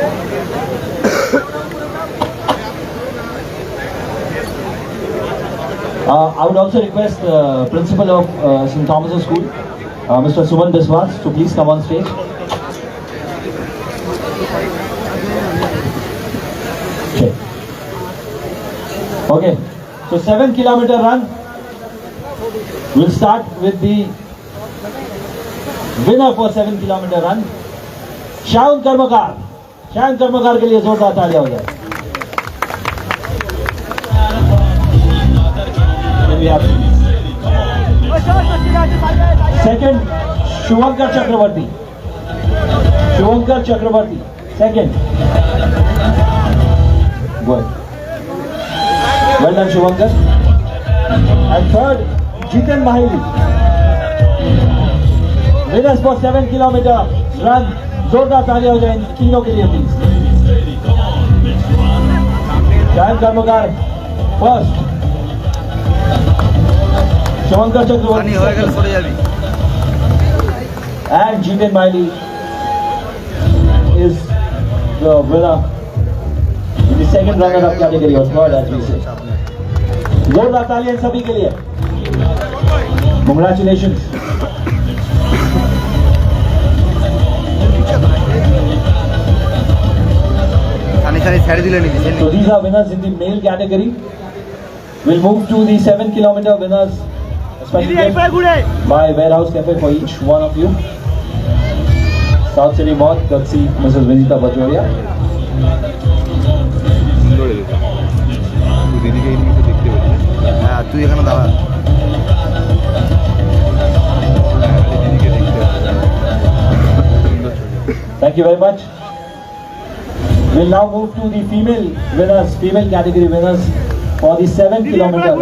Uh, I would also request the uh, principal of uh, St. Thomas' School, Mr. Suman Biswas, to please come on stage. Okay, so 7 kilometer run. We'll start with the winner for 7 kilometer run, Shaun Karmakar. شاہن چمکار کے لیے زور پاتا ہو جائے سیکنڈ شونکر چکروتی شوکر چکروتی سیکنڈ گڈ شکر تھرڈ جیتن جیتے باہری پاس سیون کلو میٹر رنگ जोरदार तालियां हो जाए इन तीनों के लिए please time Karmakar first Shankar Chakraborty is the winner in the second runner up category or third as we say जोरदार congratulations So these are winners in the male category. We'll move to the 7 kilometer winners. My warehouse cafe for each one of you. South City Moth, Gutsi, Mrs. Vinita Bajoria. Thank you very much. We'll now move to the female winners, female category winners for the 7 kilometer.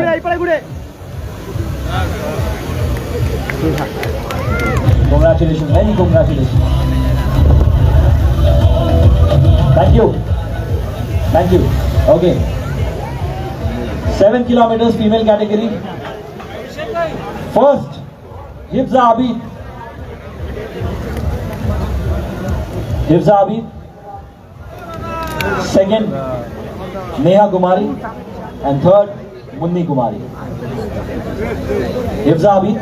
Congratulations, many congratulations. Thank you. Thank you. Okay. 7 kilometers female category. First, Hibza Abid. حفظہ ابھی سیکنڈ نیہا کماری اینڈ تھرڈ منی کماری حرزا ابھی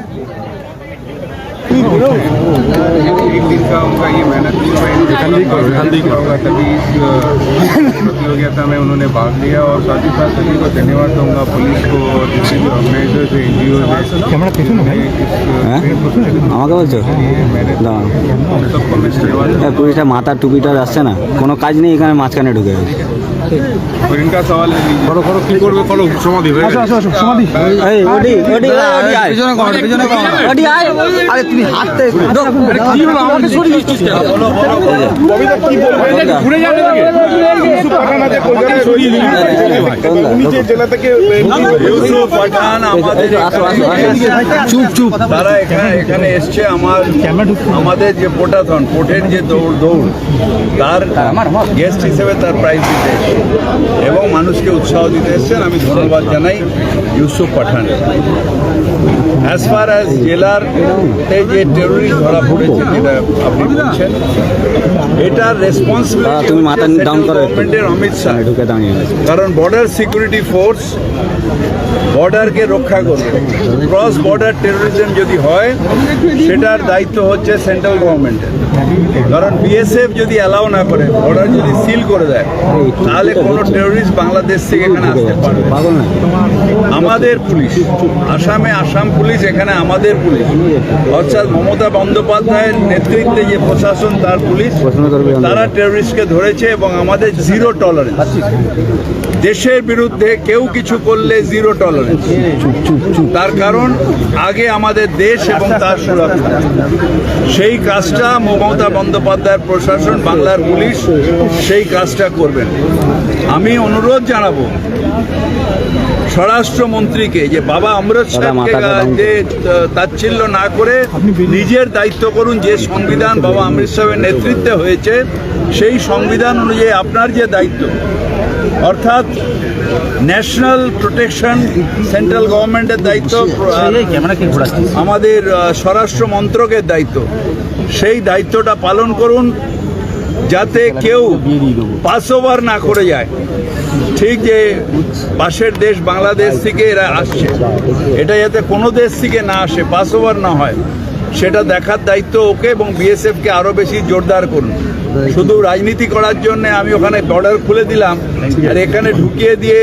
होगा तभी इस अ, प्रतियोगिता में उन्होंने भाग लिया और साथ ही साथ सभी को धन्यवाद दूंगा पुलिस को और जितने भी ऑर्गेनाइजर्स है एन जी ओ হ্যাঁ আমাকে বলছো দাঁড়াও सबको मैं धन्यवाद এ, পুলিশটা মাথার টুপিটা আসছে না কোনো কাজ নেই এখানে মাঝখানে ঢুকে গেছে হরিণটা সওয়াল বড় বড় কি করবে করো সমাধি হয়ে আসো আসো সমাধি এই ওডি ওডি ওডি আয় পিছনে কর পিছনে কর ওডি আয় আরে তুমি হাঁটতে কি হলো আমাকে সরি দিচ্ছিস কেন বলো বলো কবিতা কি বলবে ঘুরে যাবে নাকি ইউসুফ পাঠান আছে কোজারে সরি দিলি উনি যে জেলা থেকে ইউসুফ পাঠান আমাদের আসো আসো চুপ চুপ তারা এখানে এখানে এসছে আমার আমাদের যে পোটাথন পোটের যে দৌড় দৌড় তার গেস্ট হিসেবে তার প্রাইজ দিতে এবং মানুষকে উৎসাহ দিতে এসছেন আমি ধন্যবাদ জানাই Yusuf Pathan as far as জেলার যে টেরোরিস্ট ধরা পড়েছে যেটা আপনি বলছেন এটার রেসপন্সিবিলিটি হ্যাঁ, গভর্নমেন্টের অমিত শাহ কারণ বর্ডার সিকিউরিটি ফোর্স বর্ডারকে রক্ষা করবে ক্রস বর্ডার টেরোরিজম যদি হয় সেটার দায়িত্ব হচ্ছে সেন্ট্রাল গভর্নমেন্টের কারণ বিএসএফ যদি অ্যালাউ না করে বর্ডার যদি সিল করে দেয় তাহলে তাহলে কোন টেরোরিস্ট বাংলাদেশ থেকে এখানে আসতে পারবে আমাদের পুলিশ আসামে আসাম পুলিশ এখানে আমাদের পুলিশ অর্থাৎ মমতা বন্দ্যোপাধ্যায়ের নেতৃত্বে যে প্রশাসন তার পুলিশ তারা টেরোরিস্টকে ধরেছে এবং আমাদের জিরো টলারেন্স দেশের বিরুদ্ধে কেউ কিছু করলে জিরো টলারেন্স তার কারণ আগে আমাদের দেশ এবং তার সুরক্ষা সেই কাজটা মমতা বন্দ্যোপাধ্যায়ের প্রশাসন বাংলার পুলিশ সেই কাজটা করবেন আমি অনুরোধ জানাব স্বরাষ্ট্রমন্ত্রীকে যে বাবা অমৃত সাহেবকে তাচ্ছিল্য না করে নিজের দায়িত্ব করুন যে সংবিধান বাবা অমৃত সাহেবের নেতৃত্বে হয়েছে সেই সংবিধান অনুযায়ী আপনার যে দায়িত্ব অর্থাৎ ন্যাশনাল প্রোটেকশন সেন্ট্রাল গভর্নমেন্টের দায়িত্ব মানে আমাদের স্বরাষ্ট্র মন্ত্রকের দায়িত্ব সেই দায়িত্বটা পালন করুন যাতে কেউ পাস ওভার না করে যায় ঠিক যে পাশের দেশ বাংলাদেশ থেকে এরা আসছে এটা যাতে কোনো দেশ থেকে না আসে পাস ওভার না হয় সেটা দেখার দায়িত্ব ওকে এবং বিএসএফকে আরও বেশি জোরদার করুন শুধু রাজনীতি করার জন্য আমি ওখানে বর্ডার খুলে দিলাম আর এখানে ঢুকিয়ে দিয়ে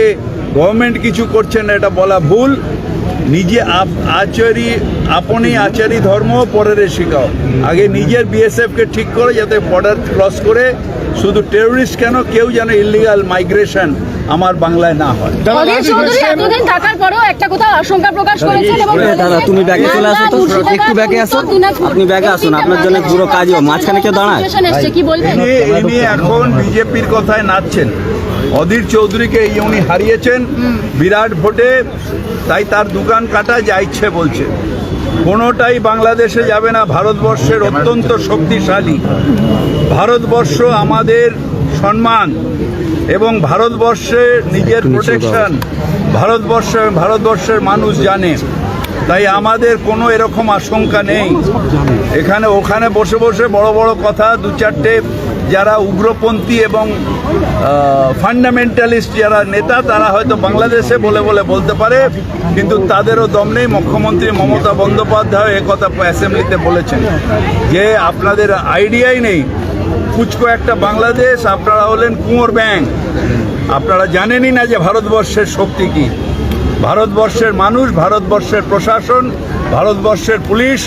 গভর্নমেন্ট কিছু করছেন এটা বলা ভুল নিজে আচারি আপনি আচারি ধর্ম পরের শিখাও আগে নিজের বিএসএফকে ঠিক করে যাতে বর্ডার ক্রস করে শুধু টেরোরিস্ট কেন কেউ যেন ইলিগাল মাইগ্রেশন আমার বাংলায় না হয় তুমি ব্যাগে চলে আসো তো একটু ব্যাগে আসো আপনি ব্যাগে আসুন আপনার জন্য পুরো কাজও মাঝখানে কেউ দাঁড়ায় ইনি এখন বিজেপির কথায় নাচছেন অধীর চৌধুরীকে উনি হারিয়েছেন বিরাট ভোটে তাই তার দোকান কাটা যা ইচ্ছে বলছে কোনোটাই বাংলাদেশে যাবে না ভারতবর্ষের অত্যন্ত শক্তিশালী ভারতবর্ষ আমাদের সম্মান এবং ভারতবর্ষে নিজের প্রোটেকশন ভারতবর্ষ ভারতবর্ষের মানুষ জানে তাই আমাদের কোনো এরকম আশঙ্কা নেই এখানে ওখানে বসে বসে বড় বড় কথা দু চারটে যারা উগ্রপন্থী এবং ফান্ডামেন্টালিস্ট যারা নেতা তারা হয়তো বাংলাদেশে বলে বলে বলতে পারে কিন্তু তাদেরও দম নেই মুখ্যমন্ত্রী মমতা বন্দ্যোপাধ্যায় একথা অ্যাসেম্বলিতে বলেছেন যে আপনাদের আইডিয়াই নেই কুচকো একটা বাংলাদেশ আপনারা হলেন কুঁয়োর ব্যাংক আপনারা জানেনই না যে ভারতবর্ষের শক্তি কী ভারতবর্ষের মানুষ ভারতবর্ষের প্রশাসন ভারতবর্ষের পুলিশ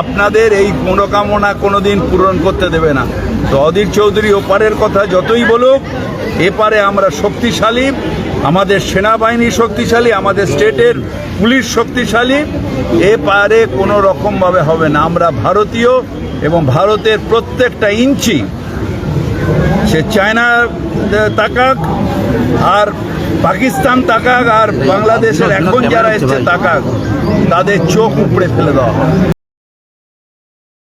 আপনাদের এই মনোকামনা কোনো দিন পূরণ করতে দেবে না তো অধীর চৌধুরী ওপারের কথা যতই বলুক এপারে আমরা শক্তিশালী আমাদের সেনাবাহিনী শক্তিশালী আমাদের স্টেটের পুলিশ শক্তিশালী এ পারে কোনো রকমভাবে হবে না আমরা ভারতীয় এবং ভারতের প্রত্যেকটা ইঞ্চি সে চায়না তাকাক আর পাকিস্তান তাকাক আর বাংলাদেশের এখন যারা এসছে তাকাক তাদের চোখ উপড়ে ফেলে দেওয়া